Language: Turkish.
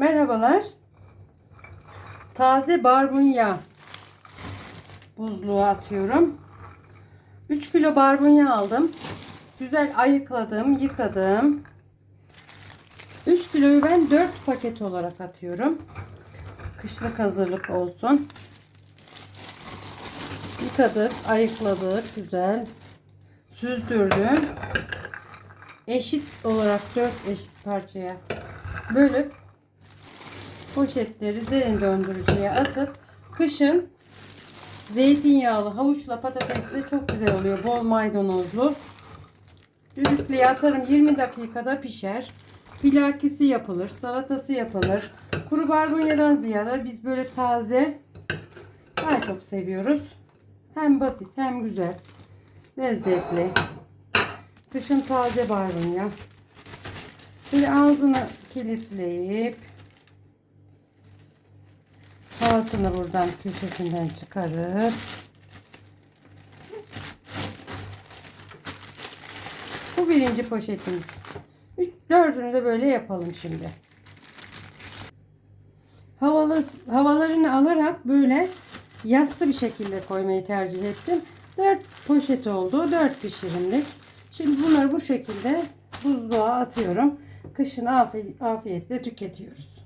Merhabalar. Taze barbunya buzluğa atıyorum. 3 kilo barbunya aldım. Güzel ayıkladım, yıkadım. 3 kiloyu ben 4 paket olarak atıyorum. Kışlık hazırlık olsun. Yıkadık, ayıkladık güzel. Süzdürdüm. Eşit olarak 4 eşit parçaya bölüp poşetleri derin dondurucuya atıp kışın zeytinyağlı havuçla patatesle çok güzel oluyor. Bol maydanozlu. Düdüklüye atarım 20 dakikada pişer. Pilakisi yapılır, salatası yapılır. Kuru barbunyadan ziyade biz böyle taze daha çok seviyoruz. Hem basit hem güzel. Lezzetli. Kışın taze barbunya. Böyle ağzını kilitleyip havasını buradan köşesinden çıkarıp bu birinci poşetimiz. Üç, dördünü de böyle yapalım şimdi. Havalı, havalarını alarak böyle yassı bir şekilde koymayı tercih ettim. 4 poşet oldu. 4 pişirimlik. Şimdi bunları bu şekilde buzluğa atıyorum. Kışın afi- afiyetle tüketiyoruz.